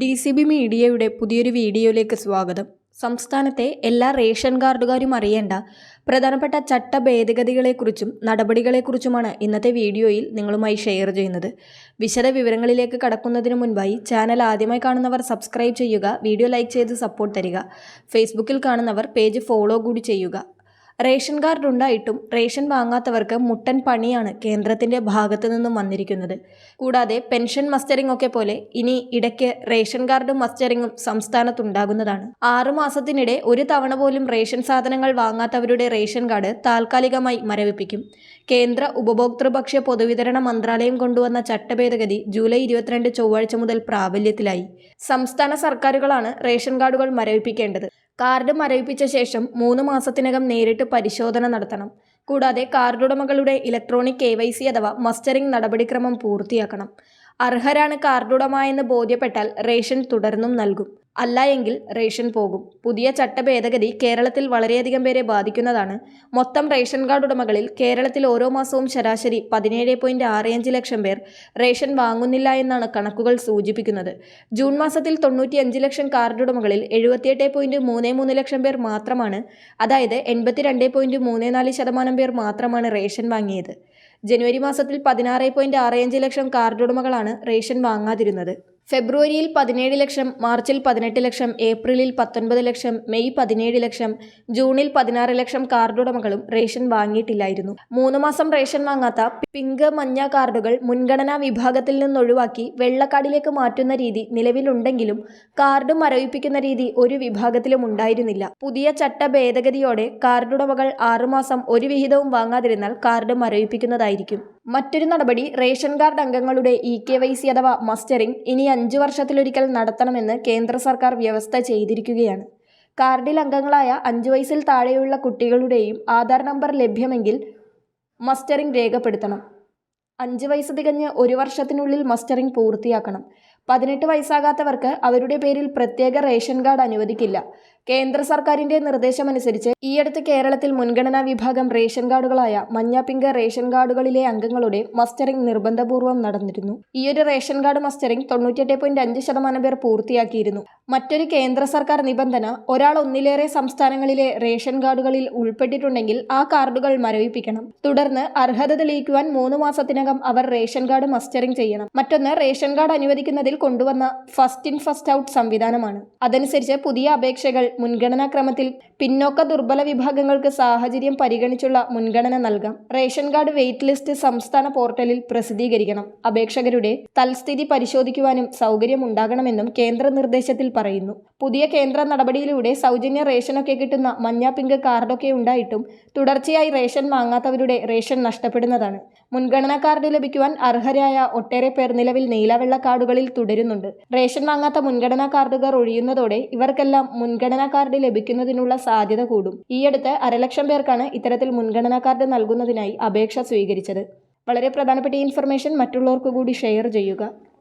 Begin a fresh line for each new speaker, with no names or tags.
D C B മീഡിയയുടെ പുതിയൊരു വീഡിയോയിലേക്ക് സ്വാഗതം. സംസ്ഥാനത്തെ എല്ലാ റേഷൻ കാർഡുകാരും അറിയേണ്ട പ്രധാനപ്പെട്ട ചട്ട ഭേദഗതികളെക്കുറിച്ചും നടപടികളെക്കുറിച്ചുമാണ് ഇന്നത്തെ വീഡിയോയിൽ നിങ്ങളുമായി ഷെയർ ചെയ്യുന്നത്. വിശദ വിവരങ്ങളിലേക്ക് കടക്കുന്നതിന് മുൻപായി ചാനൽ ആദ്യമായി കാണുന്നവർ സബ്സ്ക്രൈബ് ചെയ്യുക വീഡിയോ ലൈക്ക് ചെയ്ത് സപ്പോർട്ട് തരിക. ഫേസ്ബുക്കിൽ കാണുന്നവർ പേജ് ഫോളോ കൂടി ചെയ്യുക. റേഷൻ കാർഡ് ഉണ്ടായിട്ടും റേഷൻ വാങ്ങാത്തവർക്ക് മുട്ടൻ പണിയാണ് കേന്ദ്രത്തിന്റെ ഭാഗത്തു നിന്നും വന്നിരിക്കുന്നത്. കൂടാതെ പെൻഷൻ മസ്റ്ററിംഗ് ഒക്കെ പോലെ ഇനി ഇടയ്ക്ക് റേഷൻ കാർഡും മസ്റ്ററിംഗും സംസ്ഥാനത്തുണ്ടാകുന്നതാണ് ആറുമാസത്തിനിടെ ഒരു തവണ പോലും റേഷൻ സാധനങ്ങൾ വാങ്ങാത്തവരുടെ റേഷൻ കാർഡ് താൽക്കാലികമായി മരവിപ്പിക്കും. കേന്ദ്ര ഉപഭോക്തൃപക്ഷ പൊതുവിതരണ മന്ത്രാലയം കൊണ്ടുവന്ന ചട്ടഭേദഗതി ജൂലൈ ഇരുപത്തിരണ്ട് ചൊവ്വാഴ്ച മുതൽ പ്രാബല്യത്തിലായി. സംസ്ഥാന സർക്കാരുകളാണ് റേഷൻ കാർഡുകൾ മരവിപ്പിക്കേണ്ടത്. കാർഡ് മരവിപ്പിച്ച ശേഷം മൂന്ന് മാസത്തിനകം നേരിട്ട് പരിശോധന നടത്തണം. കൂടാതെ കാർഡുടമകളുടെ ഇലക്ട്രോണിക് കെ വൈ സി അഥവാ മസ്റ്ററിംഗ് നടപടിക്രമം പൂർത്തിയാക്കണം. അർഹരാണ് കാർഡുടമ എന്ന് ബോധ്യപ്പെട്ടാൽ റേഷൻ തുടർന്നും നൽകും. അല്ല എങ്കിൽ റേഷൻ പോകും. പുതിയ ചട്ടഭേദഗതി കേരളത്തിൽ വളരെയധികം പേരെ ബാധിക്കുന്നതാണ്. മൊത്തം റേഷൻ കാർഡ് ഉടമകളിൽ കേരളത്തിൽ ഓരോ മാസവും ശരാശരി പതിനേഴ് പോയിന്റ് ആറ് അഞ്ച് ലക്ഷം പേർ റേഷൻ വാങ്ങുന്നില്ല എന്നാണ് കണക്കുകൾ സൂചിപ്പിക്കുന്നത്. ജൂൺ മാസത്തിൽ തൊണ്ണൂറ്റിയഞ്ച് ലക്ഷം കാർഡ് ഉടമകളിൽ എഴുപത്തിയെട്ട് പോയിന്റ് മൂന്ന് മൂന്ന് ലക്ഷം പേർ മാത്രമാണ്. അതായത് എൺപത്തിരണ്ട് പോയിന്റ് മൂന്ന് നാല് ശതമാനം പേർ മാത്രമാണ് റേഷൻ വാങ്ങിയത്. ജനുവരി മാസത്തിൽ പതിനാറ് പോയിന്റ് ആറ് അഞ്ച് ലക്ഷം കാർഡുടമകളാണ് റേഷൻ വാങ്ങാതിരുന്നത്. ഫെബ്രുവരിയിൽ പതിനേഴ് ലക്ഷം മാർച്ചിൽ പതിനെട്ട് ലക്ഷം ഏപ്രിലിൽ പത്തൊൻപത് ലക്ഷം മെയ് പതിനേഴ് ലക്ഷം ജൂണിൽ പതിനാറ് ലക്ഷം കാർഡുടമകളും റേഷൻ വാങ്ങിയിട്ടില്ലായിരുന്നു. മൂന്ന് മാസം റേഷൻ വാങ്ങാത്ത പിങ്ക് മഞ്ഞ കാർഡുകൾ മുൻഗണനാ വിഭാഗത്തിൽ നിന്നൊഴിവാക്കി വെള്ളക്കാർഡിലേക്ക് മാറ്റുന്ന രീതി നിലവിലുണ്ടെങ്കിലും കാർഡ് മരവിപ്പിക്കുന്ന രീതി ഒരു വിഭാഗത്തിലും ഉണ്ടായിരുന്നില്ല. പുതിയ ചട്ട ഭേദഗതിയോടെ കാർഡുടമകൾ ആറുമാസം ഒരു വിഹിതവും വാങ്ങാതിരുന്നാൽ കാർഡ് മരവിപ്പിക്കുന്നതായിരിക്കും. മറ്റൊരു നടപടി റേഷൻ കാർഡ് അംഗങ്ങളുടെ ഇ കെ വൈ സി അഥവാ മസ്റ്ററിംഗ് ഇനി അഞ്ചു വർഷത്തിലൊരിക്കൽ നടത്തണമെന്ന് കേന്ദ്ര സർക്കാർ വ്യവസ്ഥ ചെയ്തിരിക്കുകയാണ്. കാർഡിൽ അംഗങ്ങളായ അഞ്ചു വയസ്സിൽ താഴെയുള്ള കുട്ടികളുടെയും ആധാർ നമ്പർ ലഭ്യമെങ്കിൽ മസ്റ്ററിംഗ് രേഖപ്പെടുത്തണം. അഞ്ച് വയസ്സ് തികഞ്ഞ് ഒരു വർഷത്തിനുള്ളിൽ മസ്റ്ററിംഗ് പൂർത്തിയാക്കണം. പതിനെട്ട് വയസ്സാകാത്തവർക്ക് അവരുടെ പേരിൽ പ്രത്യേക റേഷൻ കാർഡ് അനുവദിക്കില്ല. കേന്ദ്ര സർക്കാരിന്റെ നിർദ്ദേശമനുസരിച്ച് ഈയടുത്ത് കേരളത്തിൽ മുൻഗണനാ വിഭാഗം റേഷൻ കാർഡുകളായ മഞ്ഞ പിങ്ക് റേഷൻ കാർഡുകളിലെ അംഗങ്ങളുടെ മസ്റ്ററിംഗ് നിർബന്ധപൂർവം നടന്നിരുന്നു. ഈയൊരു റേഷൻ കാർഡ് മസ്റ്ററിംഗ് തൊണ്ണൂറ്റിയെട്ട് പോയിന്റ് അഞ്ച് ശതമാനം പേർ പൂർത്തിയാക്കിയിരുന്നു. മറ്റൊരു കേന്ദ്ര സർക്കാർ നിബന്ധന ഒരാൾ ഒന്നിലേറെ സംസ്ഥാനങ്ങളിലെ റേഷൻ കാർഡുകളിൽ ഉൾപ്പെട്ടിട്ടുണ്ടെങ്കിൽ ആ കാർഡുകൾ മരവിപ്പിക്കണം. തുടർന്ന് അർഹത തെളിയിക്കുവാൻ മൂന്ന് മാസത്തിനകം അവർ റേഷൻ കാർഡ് മസ്റ്ററിംഗ് ചെയ്യണം. മറ്റൊന്ന് റേഷൻ കാർഡ് അനുവദിക്കുന്നതിൽ കൊണ്ടുവന്ന ഫസ്റ്റ് ഇൻ ഫസ്റ്റ് ഔട്ട് സംവിധാനമാണ്. അതനുസരിച്ച് പുതിയ അപേക്ഷകൾ മുൻഗണനാക്രമത്തിൽ പിന്നോക്ക ദുർബല വിഭാഗങ്ങൾക്ക് സാഹചര്യം പരിഗണിച്ചുള്ള മുൻഗണന നൽകാം. റേഷൻ കാർഡ് വെയിറ്റ് ലിസ്റ്റ് സംസ്ഥാന പോർട്ടലിൽ പ്രസിദ്ധീകരിക്കണം. അപേക്ഷകരുടെ തൽസ്ഥിതി പരിശോധിക്കുവാനും സൗകര്യമുണ്ടാകണമെന്നും കേന്ദ്ര നിർദ്ദേശത്തിൽ പറയുന്നു. പുതിയ കേന്ദ്ര നടപടിയിലൂടെ സൗജന്യ റേഷനൊക്കെ കിട്ടുന്ന മഞ്ഞ പിങ്ക് കാർഡൊക്കെ ഉണ്ടായിട്ടും തുടർച്ചയായി റേഷൻ വാങ്ങാത്തവരുടെ റേഷൻ നഷ്ടപ്പെടുന്നതാണ്. മുൻഗണനാ കാർഡ് ലഭിക്കുവാൻ അർഹരായ ഒട്ടേറെ പേർ നിലവിൽ നീലവെള്ള കാർഡുകളിൽ തുടരുന്നുണ്ട്. റേഷൻ വാങ്ങാത്ത മുൻഗണനാ കാർഡുകാർ ഒഴിയുന്നതോടെ ഇവർക്കെല്ലാം മുൻഗണനാ കാർഡ് ലഭിക്കുന്നതിനുള്ള സാധ്യത കൂടും. ഈയടുത്ത് അരലക്ഷം പേർക്കാണ് ഇത്തരത്തിൽ മുൻഗണനാ കാർഡ് നൽകുന്നതിനായി അപേക്ഷ സ്വീകരിച്ചത്. വളരെ പ്രധാനപ്പെട്ട ഇൻഫർമേഷൻ മറ്റുള്ളവർക്ക് കൂടി ഷെയർ ചെയ്യുക.